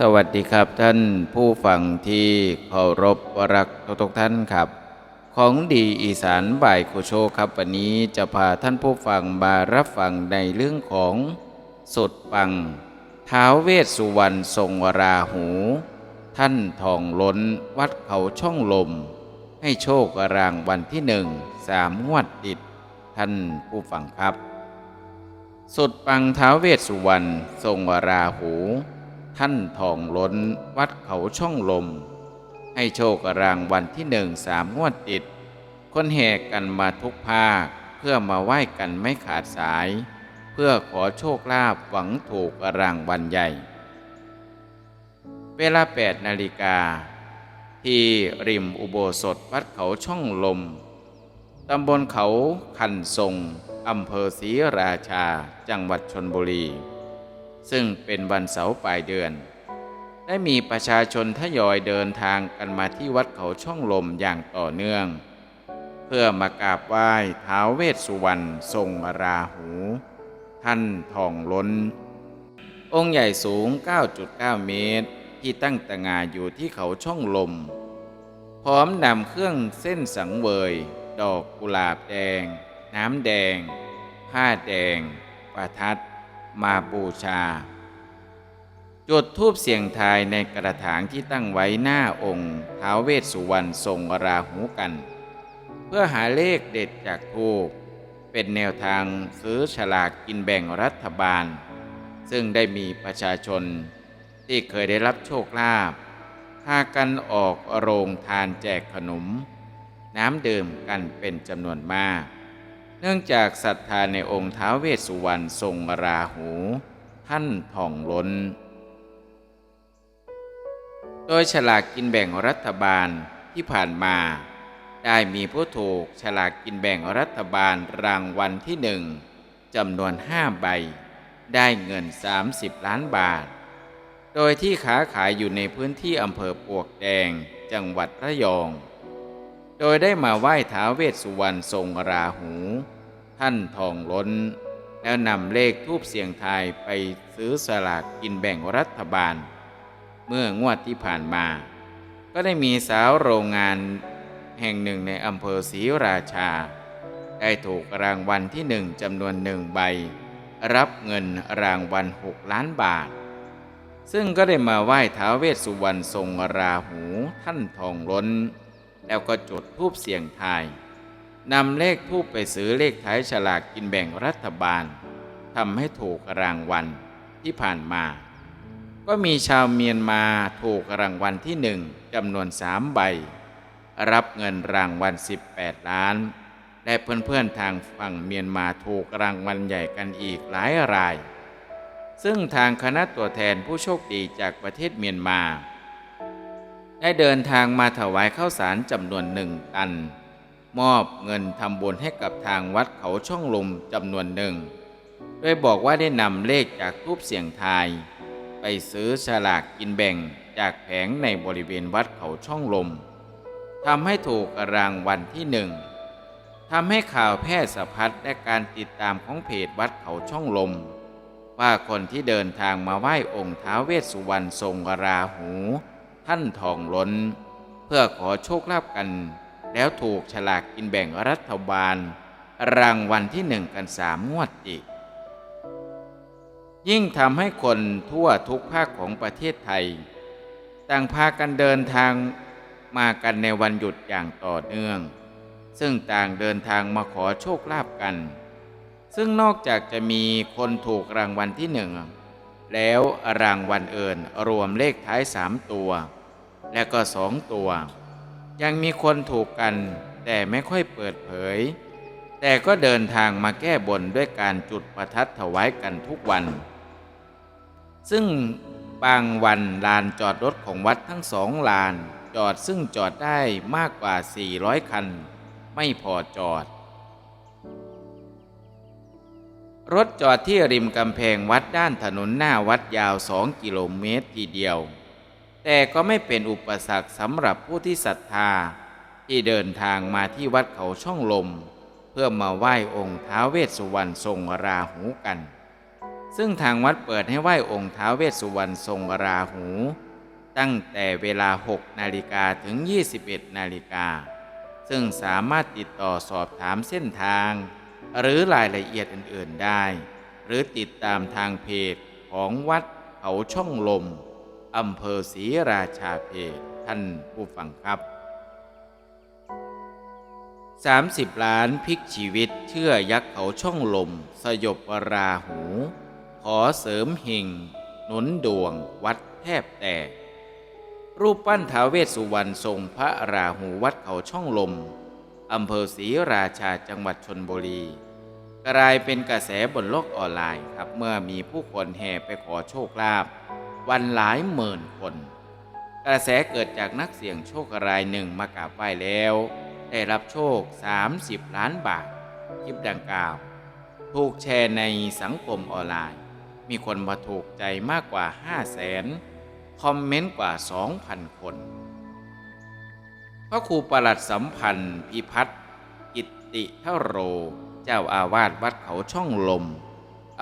สวัสดีครับท่านผู้ฟังที่เคารพรักทุกๆท่านครับ ของดีอีสานบ่ายโคโชครับ วันนี้จะพาท่านผู้ฟังมารับฟังในเรื่องของสุดปังท้าวเวสสุวรรณทรงวราหู ท่านทองล้นวัดเขาช่องลม ให้โชครางวันที่หนึ่งสามงวดติด ท่านผู้ฟังครับ สุดปังท้าวเวสสุวรรณทรงวราหู ท่านทองล้นวัดเขาช่องลม ให้โชครางวันที่หนึ่งสามงวดติด คนแห่กันมาทุกภาค เพื่อมาไหว้กันไม่ขาดสาย เพื่อขอโชคลาภหวังถูกรางวัลใหญ่ เวลา8นาฬิกา ที่ริมอุโบสถวัดเขาช่องลมตำบลเขาคันทรงอำเภอศรีราชา จังหวัดชนบุรี ซึ่งเป็นวันเสาร์ปลายเดือน ได้มีประชาชนทยอยเดินทางกันมาที่วัดเขาช่องลมอย่างต่อเนื่อง เพื่อมากราบไหว้ท้าวเวสสุวรรณทรงราหู ท่านทองล้น องค์ใหญ่สูง 9.9 เมตร ที่ตั้งตระหงานอยู่ที่เขาช่องลม พร้อมนำเครื่องเส้นสังเวย ดอกกุหลาบแดง น้ำแดง ผ้าแดง ประทัด มาบูชา จุดทูบเสียงทายในกระถางที่ตั้งไว้หน้าองค์ท้าวเวสสุวรรณทรงราหูกัน เพื่อหาเลขเด็ดจากทูบเป็นแนวทางซื้อฉลากกินแบ่งรัฐบาล ซึ่งได้มีประชาชนที่เคยได้รับโชคลาภพากันออกโรงทานแจกขนม น้ำดื่มกันเป็นจำนวนมาก เนื่องจากศรัทธาในองค์ท้าวเวสสุวรรณทรงราหู ท่านท่องล้น โดยฉลากกินแบ่งรัฐบาลที่ผ่านมา ได้มีผู้ถูกฉลากกินแบ่งรัฐบาลรางวัลที่หนึ่งจำนวนห้าใบ ได้เงิน 30 ล้านบาท โดยที่ค้าขายอยู่ในพื้นที่อำเภอปวกแดงจังหวัดระยอง โดยได้มาไหว้ท้าเวสสุวรรณทรงราหู ท่านทองล้น แล้วนำเลขทูบเสียงทายไปซื้อสลากกินแบ่งรัฐบาล เมื่องวดที่ผ่านมา ก็ได้มีสาวโรงงานแห่งหนึ่งในอำเภอศรีราชา ได้ถูกรางวัลที่หนึ่งจำนวนหนึ่งใบ รับเงินรางวัลหกล้านบาท ซึ่งก็ได้มาไหว้ท้าเวสสุวรรณทรงราหูท่านทองล้น แล้วก็จุดทูบเสียงทายนำเลขทูบไปซื้อเลขท้ายฉลากกินแบ่งรัฐบาลทำให้ถูกรางวัลที่ผ่านมา ก็มีชาวเมียนมาถูกรางวัลที่หนึ่งจำนวนสามใบ รับเงินรางวัล 18 ล้าน และเพื่อนๆทางฝั่งเมียนมาถูกรางวัลใหญ่กันอีกหลายราย ซึ่งทางคณะตัวแทนผู้โชคดีจากประเทศเมียนมา ได้เดินทางมาถวายข้าวสารจำนวนหนึ่งตัน มอบเงินทำบุญให้กับทางวัดเขาช่องลมจำนวนหนึ่งโดยบอกว่าได้นำเลขจากทูปเสียงทาย ไปซื้อฉลากกินแบ่งจากแผงในบริเวณวัดเขาช่องลมทำให้ถูกรางวัลที่หนึ่งทำให้ข่าวแพร่สะพัดและการติดตามของเพจวัดเขาช่องลม ว่าคนที่เดินทางมาไหว้องค์ท้าวเวสสุวรรณทรงราหู ท่านทองล้น เพื่อขอโชคลาภกัน แล้วถูกฉลากกินแบ่งรัฐบาล รางวัลที่หนึ่งกันสามงวดอีก ยิ่งทำให้คนทั่วทุกภาคของประเทศไทย ต่างพากันเดินทางมากันในวันหยุดอย่างต่อเนื่อง ซึ่งต่างเดินทางมาขอโชคลาภกัน ซึ่งนอกจากจะมีคนถูกรางวัลที่หนึ่ง แล้วรางวัลเอื่นรวมเลขท้ายสามตัว และก็สองตัว ยังมีคนถูกกัน แต่ไม่ค่อยเปิดเผย แต่ก็เดินทางมาแก้บนด้วยการจุดประทัดถวายกันทุกวัน ซึ่งบางวันลานจอดรถของวัดทั้งสองลานจอดซึ่งจอดได้มากกว่า 400 คัน ไม่พอจอด รถจอดที่ริมกำแพงวัดด้านถนนหน้าวัดยาว2กิโลเมตรทีเดียว แต่ก็ไม่เป็นอุปสรรคสำหรับผู้ที่ศรัทธา ที่เดินทางมาที่วัดเขาช่องลม เพื่อมาไหว้องค์ท้าเวสสุวรรณทรงราหูกัน ซึ่งทางวัดเปิดให้ไหว้องค์ท้าเวสสุวรรณทรงราหู ตั้งแต่เวลา 6 นาฬิกาถึง 21 นาฬิกา ซึ่งสามารถติดต่อสอบถามเส้นทาง หรือรายละเอียดอื่น ๆได้ หรือติดตามทางเพจของวัดเขาช่องลมอำเภอศรีราชาเพจท่านผู้ฟังครับ 30 ล้านพลิกชีวิตเชื่อยักษ์เขาช่องลม สยบราหู ขอเสริมเหิงหนุนดวงวัดแทบแตกรูปปั้นท้าวเวสสุวรรณทรงพระราหูวัดเขาช่องลม อำเภอศรีราชาจังหวัดชนบุรี กลายเป็นกระแสบนโลกออนไลน์ครับ เมื่อมีผู้คนแห่ไปขอโชคลาภวันหลายหมื่นคน กระแสเกิดจากนักเสี่ยงโชครายหนึ่งมากราบไหว้แล้ว ได้รับโชค 30 ล้านบาท คลิปดังกล่าว ถูกแชร์ในสังคมออนไลน์ มีคนมาถูกใจมากกว่า 5 0 0แสนคอมเมนต์กว่า 2,000 คน พระครูประหลัดสัมพันธ์ พิพัฒน์กิตติทโร เจ้าอาวาสวัดเขาช่องลม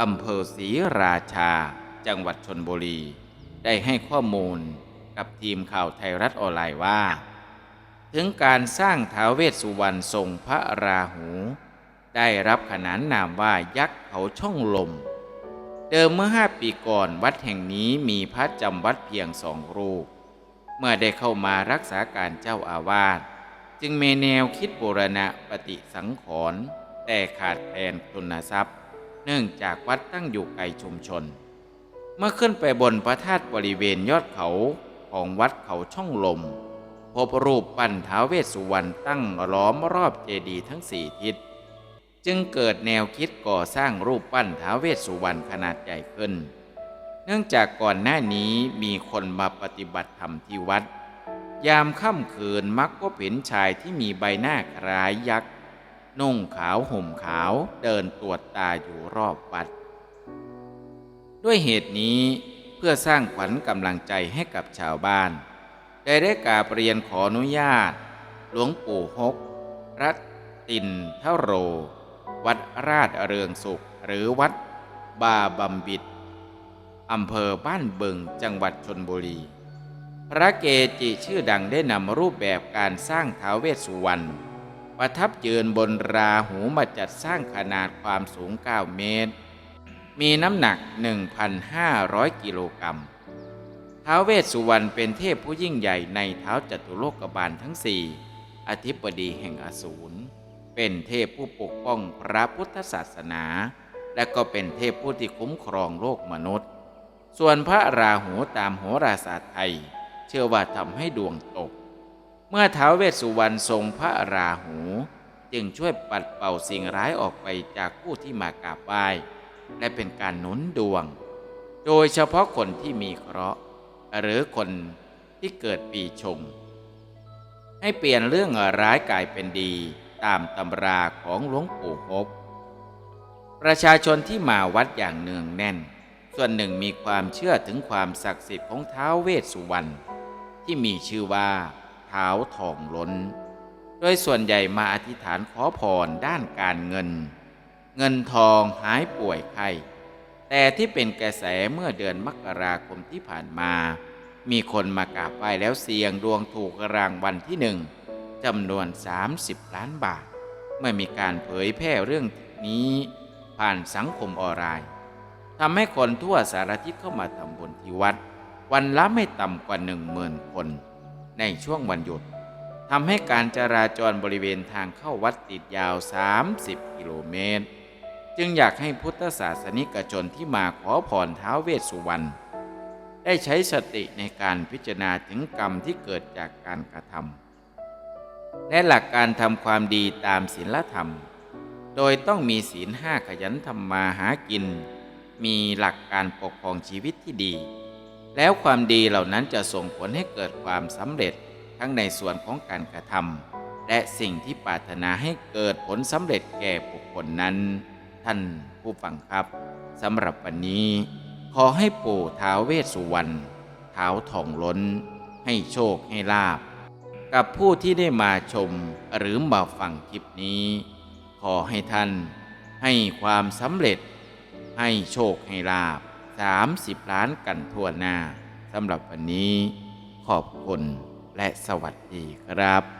อำเภอศรีราชา จังหวัดชนบุรี ได้ให้ข้อมูลกับทีมข่าวไทยรัฐออนไลน์ว่า ถึงการสร้างท้าวเวสสุวรรณทรงพระราหู ได้รับขนานนามว่ายักษ์เขาช่องลม เดิมเมื่อห้าปีก่อนวัดแห่งนี้มีพระจำวัดเพียงสองรูป เมื่อได้เข้ามารักษาการเจ้าอาวาสจึงมีแนวคิดบูรณะปฏิสังขรณ์แต่ขาดแคลนทุนทรัพย์ เนื่องจากวัดตั้งอยู่ไกลชุมชน เมื่อขึ้นไปบนพระธาตุบริเวณยอดเขาของวัดเขาช่องลม พบรูปปั้นท้าเวสสุวรรณตั้งล้อมรอบเจดีย์ทั้งสี่ทิศ จึงเกิดแนวคิดก่อสร้างรูปปั้นท้าเวสสุวรรณขนาดใหญ่ขึ้น นื่องจากก่อนหน้านี้มีคนมาปฏิบัติธรรมที่วัด ยามค่ำคืนมักก็เห็นชายที่มีใบหน้าคล้ายยักษ์นุ่งขาวห่มขาวเดินตรวจตาอยู่รอบวัด ด้วยเหตุนี้เพื่อสร้างขวัญกำลังใจให้กับชาวบ้าน ได้ได้กาบเรียนขออนุญาต หลวงปู่ฮก รัตตินทโร วัดราชเรืองสุขหรือวัดบาบำบิด อำเภอบ้านบึงจังหวัดชนบุรี พระเกจิชื่อดังได้นำรูปแบบการสร้างท้าวเวสสุวรรณประทับยืนบนราหูมาจัดสร้างขนาดความสูง 9 เมตร มีน้ำหนัก 1,500 กิโลกรัมท้าวเวสสุวรรณเป็นเทพผู้ยิ่งใหญ่ในเท้าจัตุโลกบาลทั้งสี่อธิบดีแห่งอสูร เป็นเทพผู้ปกป้องพระพุทธศาสนา และก็เป็นเทพผู้ที่คุ้มครองโลกมนุษย์ ส่วนพระราหูตามโหราศาสตร์ไทย เชื่อว่าทำให้ดวงตก เมื่อท้าวเวสสุวรรณทรงพระราหู จึงช่วยปัดเป่าสิ่งร้ายออกไปจากผู้ที่มากราบไหว้และเป็นการหนุนดวง โดยเฉพาะคนที่มีเคราะห์ หรือคนที่เกิดปีชง ให้เปลี่ยนเรื่องร้ายกลายเป็นดีตามตำราของหลวงปู่ฮกประชาชนที่มาวัดอย่างเนืองแน่น ส่วนหนึ่งมีความเชื่อถึงความศักดิ์สิทธิ์ของท้าวเวสสุวรรณที่มีชื่อว่าเท้าทองล้น โดยส่วนใหญ่มาอธิษฐานขอพรด้านการเงิน เงินทองหายป่วยไข้แต่ที่เป็นกระแสเมื่อเดือนมกราคมที่ผ่านมา มีคนมากราบไหว้แล้วเสี่ยงดวงถูกรางวัลที่หนึ่งจำนวน 30 ล้านบาท เมื่อมีการเผยแพร่เรื่องนี้ผ่านสังคมออนไลน์ ทำให้คนทั่วสารทิศเข้ามาทำบุญที่วัด วันละไม่ต่ำกว่าหนึ่งหมื่นคน ในช่วงวันหยุดทำให้การจราจรบริเวณทางเข้าวัดติดยาว 30 กิโลเมตร จึงอยากให้พุทธศาสนิกชนที่มาขอพรท้าวเวสสุวรรณได้ใช้สติในการพิจารณาถึงกรรมที่เกิดจากการกระทำและหลักการทำความดีตามศีลธรรม โดยต้องมีศีลห้าขยันทำมาหากิน มีหลักการปกครองชีวิตที่ดี แล้วความดีเหล่านั้นจะส่งผลให้เกิดความสำเร็จทั้งในส่วนของการกระทำและสิ่งที่ปรารถนาให้เกิดผลสำเร็จแก่บุคคลนั้น ท่านผู้ฟังครับสำหรับวันนี้ ขอให้ปู่ท้าวเวสสุวรรณท้าวทองล้น ให้โชคให้ลาบ กับผู้ที่ได้มาชมหรือมาฟังคลิปนี้ ขอให้ท่านให้ความสำเร็จ ให้โชคให้ลาบ 30 ล้านกันทั่วหน้าสำหรับวันนี้ขอบคุณและสวัสดีครับ